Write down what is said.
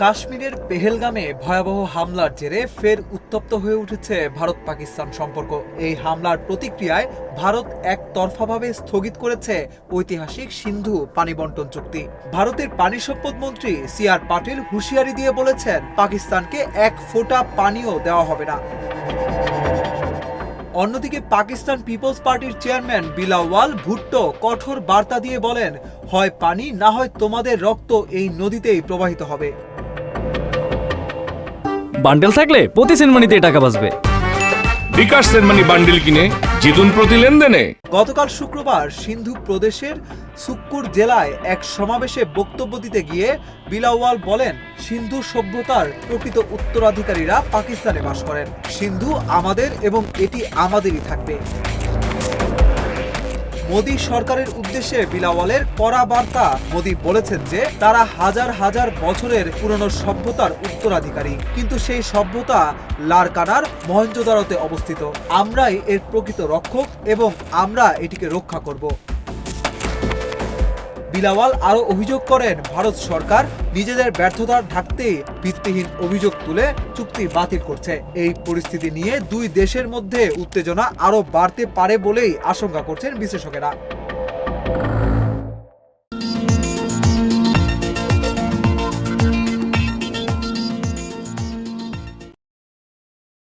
কাশ্মীরের পেহেলগামে ভয়াবহ হামলার জেরে ফের উত্তপ্ত হয়ে উঠেছে ভারত পাকিস্তান সম্পর্ক। এই হামলার প্রতিক্রিয়ায় ভারত একতরফাভাবে স্থগিত করেছে ঐতিহাসিক সিন্ধু পানি বন্টন চুক্তি। ভারতের পানি সম্পদ মন্ত্রী সি আর পাটিল হুঁশিয়ারি দিয়ে বলেছেন, পাকিস্তানকে এক ফোঁটা পানিও দেওয়া হবে না। অন্যদিকে পাকিস্তান পিপলস পার্টির চেয়ারম্যান বিলাওয়াল ভুট্টো কঠোর বার্তা দিয়ে বলেন, হয় পানি, না হয় তোমাদের রক্ত এই নদীতেই প্রবাহিত হবে। বান্ডেল থাকলে প্রতি সেনমানিতে টাকা বাঁচবে। বিকাশ সেনমানি বান্ডেল কিনে জিতুন প্রতি লেনদেনে। গতকাল শুক্রবার সিন্ধু প্রদেশের সুক্কুর জেলায় এক সমাবেশে বক্তব্য দিতে গিয়ে বিলাওয়াল বলেন সিন্ধু সভ্যতার প্রকৃত উত্তরাধিকারীরা পাকিস্তানে বাস করেন। সিন্ধু আমাদের এবং এটি আমাদেরই থাকবে। মোদী সরকারের উদ্দেশ্যে বিলাওয়ালের কড়া বার্তা। মোদী বলেছেন যে, তারা হাজার হাজার বছরের পুরনো সভ্যতার উত্তরাধিকারী। কিন্তু সেই সভ্যতা লারকানার মহেঞ্জোদারোতে অবস্থিত। আমরাই এর প্রকৃত রক্ষক এবং আমরা এটিকে রক্ষা করব। বিলাওয়াল আরও অভিযোগ করেন, ভারত সরকার নিজেদের ব্যর্থতা ঢাকতে ভিত্তিহীন অভিযোগ তুলে চুক্তি বাতিল করছে। এই পরিস্থিতি নিয়ে দুই দেশের মধ্যে উত্তেজনা আরও বাড়তে পারে বলেই আশঙ্কা করছেন বিশেষজ্ঞরা।